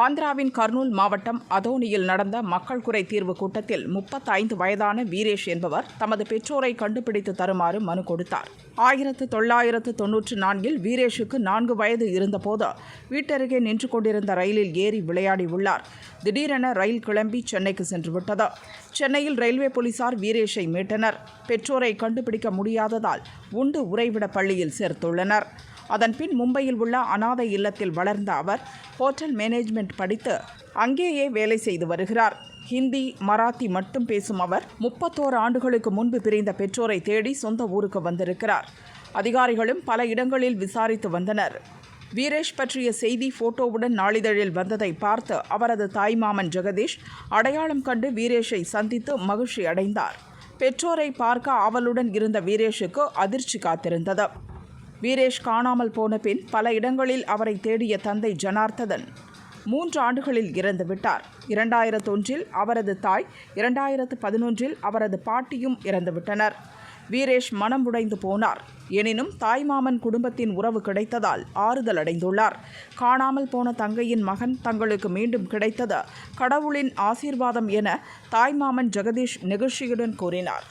ஆந்திராவின் கர்னூல் மாவட்டம் அதோனியில் நடந்த மக்கள் குறை தீர்வு கூட்டத்தில் முப்பத்தைந்து வயதான வீரேஷ் என்பவர் தமது பெற்றோரை கண்டுபிடித்து தருமாறு மனு கொடுத்தார். ஆயிரத்து தொள்ளாயிரத்து தொன்னூற்று நான்கில் வீரேஷுக்கு நான்கு வயது இருந்தபோது வீட்டருகே நின்று கொண்டிருந்த ரயிலில் ஏறி விளையாடி உள்ளார். திடீரென ரயில் கிளம்பி சென்னைக்கு சென்று விட்டது. சென்னையில் ரயில்வே போலீசார் வீரேஷை மீட்டனர். பெற்றோரை கண்டுபிடிக்க முடியாததால் உண்டு உறைவிட பள்ளியில் சேர்த்துள்ளனர். அதன்பின் மும்பையில் உள்ள அனாதை இல்லத்தில் வளர்ந்த அவர் ஹோட்டல் மேனேஜ்மெண்ட் படித்து அங்கேயே வேலை செய்து வருகிறார். ஹிந்தி மராத்தி மட்டும் பேசும் அவர் முப்பத்தோரு ஆண்டுகளுக்கு முன்பு பிரிந்த பெற்றோரை தேடி சொந்த ஊருக்கு வந்திருக்கிறார். அதிகாரிகளும் பல இடங்களில் விசாரித்து வந்தனர். வீரேஷ் பற்றிய செய்தி போட்டோவுடன் நாளிதழில் வந்ததை பார்த்து அவரது தாய்மாமன் ஜெகதீஷ் அடையாளம் கண்டு வீரேஷை சந்தித்து மகிழ்ச்சி அடைந்தார் பெற்றோரை பார்க்க ஆவலுடன் இருந்த வீரேஷுக்கு அதிர்ச்சி காத்திருந்தது. வீரேஷ் காணாமல் போன பின் பல இடங்களில் அவரை தேடிய தந்தை ஜனார்த்ததன் மூன்று ஆண்டுகளில் இறந்து விட்டார். இரண்டாயிரத்து ஒன்றில் அவரது தாய் இரண்டாயிரத்து பதினொன்றில் அவரது பாட்டியும் இறந்துவிட்டனர் வீரேஷ் மனம் உடைந்து போனார். எனினும் தாய்மாமன் குடும்பத்தின் உறவு கிடைத்ததால் ஆறுதல் அடைந்துள்ளார். காணாமல் போன தங்கையின் மகன் தங்களுக்கு மீண்டும் கிடைத்தது கடவுளின் ஆசீர்வாதம் என தாய்மாமன் ஜெகதீஷ் நெகிழ்ச்சியுடன் கூறினார்.